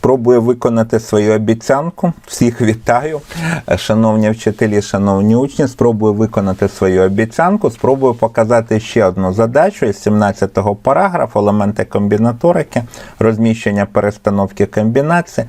спробую виконати свою обіцянку. Всіх вітаю, Е, шановні вчителі, шановні учні. Спробую виконати свою обіцянку. Спробую показати ще одну задачу із 17-го параграфу елементи комбінаторики, розміщення перестановки комбінації.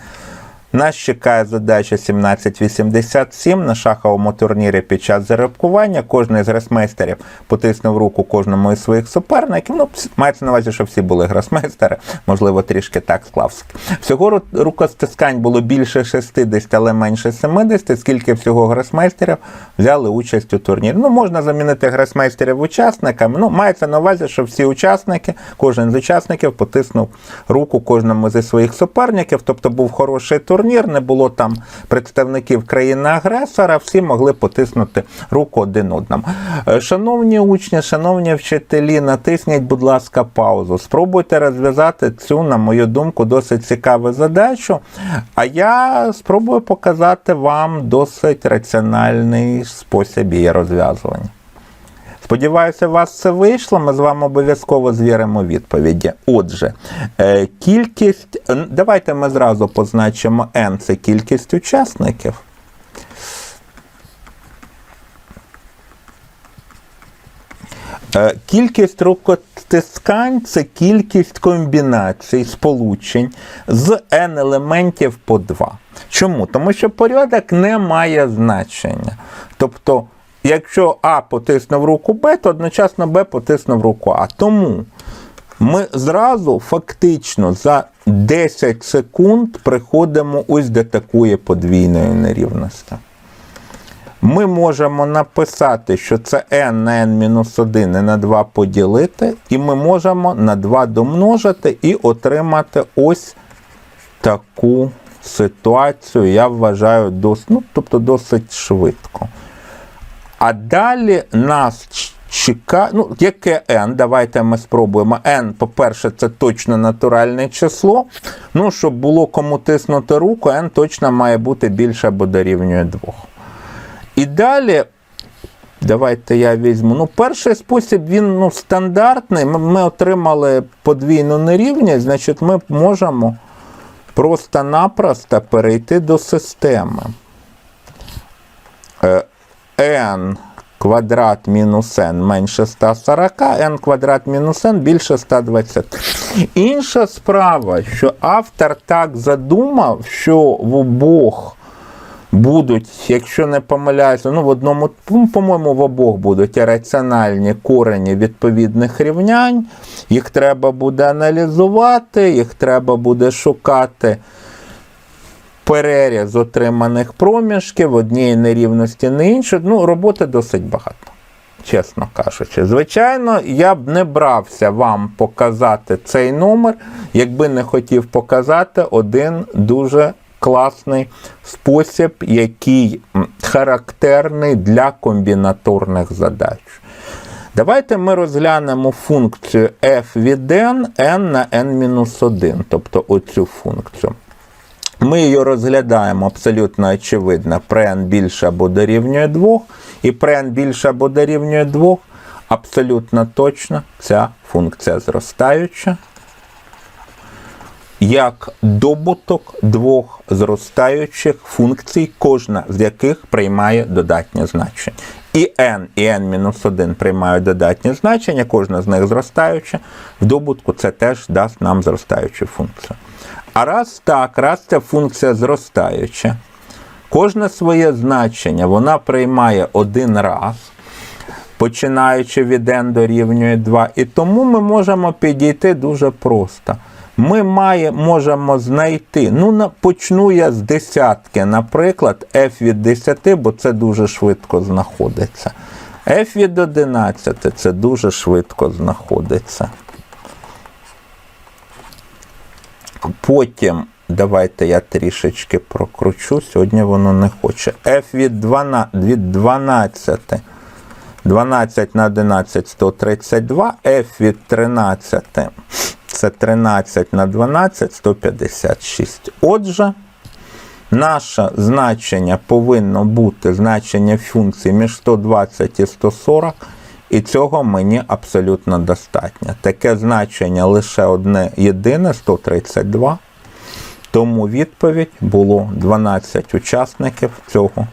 Нас чекає задача 1787 на шаховому турнірі під час зарибкування. Кожен із гросмейстерів потиснув руку кожному із своїх суперників. Ну, мається на увазі, що всі були гросмейстери, можливо, трішки так склався. Всього рукостискань було більше 60, але менше 70, скільки всього гросмейстерів взяли участь у турнірі. Ну, можна замінити гросмейстерів учасниками. Ну, мається на увазі, що всі учасники, кожен з учасників потиснув руку кожному зі своїх суперників, тобто був хороший турнір, не було там представників країни-агресора, всі могли потиснути руку один одному. Е, Шановні учні, шановні вчителі, натисніть, будь ласка, паузу. Спробуйте розв'язати цю, на мою думку, досить цікаву задачу. А я спробую показати вам досить раціональний спосіб її розв'язування. Сподіваюся, у вас це вийшло. Ми з вами обов'язково звіримо відповіді. Отже, е, кількість. Давайте ми зразу позначимо n це кількість учасників. Е, Кількість рукотискань це кількість комбінацій, сполучень з n елементів по 2. Чому? Тому що порядок не має значення. Тобто, якщо А потиснув руку Б, то одночасно Б потиснув руку А. Тому ми зразу фактично за 10 секунд приходимо ось до такої подвійної нерівності ми можемо написати, що це n на n-1 і на 2 поділити, і ми можемо на 2 домножити і отримати ось таку ситуацію, я вважаю, досить, ну, тобто досить швидко. А далі нас чекає, ну, яке n? Давайте ми спробуємо. n, по-перше, це точно натуральне число. Ну, щоб було кому тиснути руку, n точно має бути більше або дорівнює 2. І далі, давайте я візьму. Ну, перший спосіб він ну, стандартний. Ми, ми отримали подвійну нерівність, значить, ми можемо просто-напросто перейти до системи. N квадрат мінус n менше 140, n квадрат мінус n більше 120. Інша справа, що автор так задумав, що в обох будуть, якщо не помиляюся, ну в одному, ну, по-моєму, в обох будуть раціональні корені відповідних рівнянь. Їх треба буде аналізувати, їх треба буде шукати переріз отриманих проміжків, однієї нерівності на іншу. Ну, роботи досить багато. Чесно кажучи, звичайно, я б не брався вам показати цей номер, якби не хотів показати один дуже класний спосіб, який характерний для комбінаторних задач. Давайте ми розглянемо функцію f від n, n на n-1, тобто оцю функцію. Ми її розглядаємо абсолютно очевидно. При n більше або дорівнює 2, і при n більше або дорівнює 2 абсолютно точно ця функція зростаюча як добуток двох зростаючих функцій, кожна з яких приймає додатнє значення. І n, і n-1 приймають додатнє значення, кожна з них зростаюча. В добутку це теж дасть нам зростаючу функцію. А раз так, раз ця функція зростаюча, кожне своє значення вона приймає один раз починаючи від n дорівнює 2. І тому ми можемо підійти дуже просто. Ми має, можемо знайти, ну, на- почну я з десятки, наприклад, f від 10, бо це дуже швидко знаходиться. f від 11 це дуже швидко знаходиться. Потім, давайте я трішечки прокручу, сьогодні воно не хоче. f від 12, від 12 12 на 11 132, f від 13 це 13 на 12 156. Отже, наше значення повинно бути значення функції між 120 і 140, і цього мені абсолютно достатньо. Таке значення лише одне єдине 132. Тому відповідь було 12 учасників цього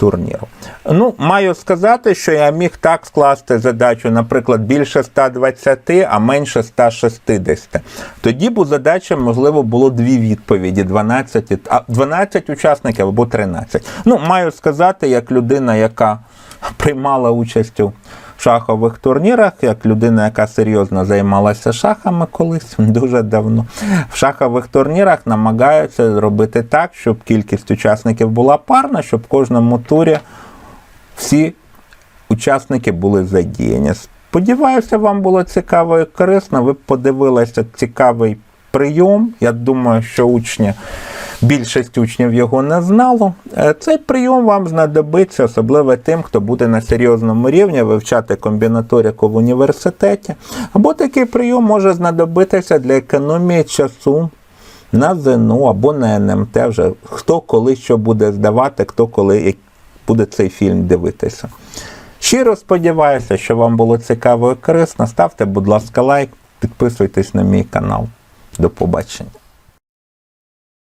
турніру. Ну, маю сказати, що я міг так скласти задачу, наприклад, більше 120, а менше 160. Тоді б у задачі, можливо, було дві відповіді: 12, 12 учасників або 13. Ну, маю сказати, як людина, яка приймала участь у шахових турнірах, як людина, яка серйозно займалася шахами колись дуже давно. В шахових турнірах намагаються зробити так, щоб кількість учасників була парна, щоб в кожному турі всі учасники були задіяні. Сподіваюся, вам було цікаво і корисно. Ви подивилися цікавий прийом. Я думаю, що учні. Більшість учнів його не знало. Е, Цей прийом вам знадобиться, особливо тим, хто буде на серйозному рівні вивчати комбінаторику в університеті. Або такий прийом може знадобитися для економії часу на ЗНО або на НМТ. Вже хто коли що буде здавати, хто коли буде цей фільм дивитися. Щиро сподіваюся, що вам було цікаво і корисно. Ставте, будь ласка, лайк, підписуйтесь на мій канал. До побачення.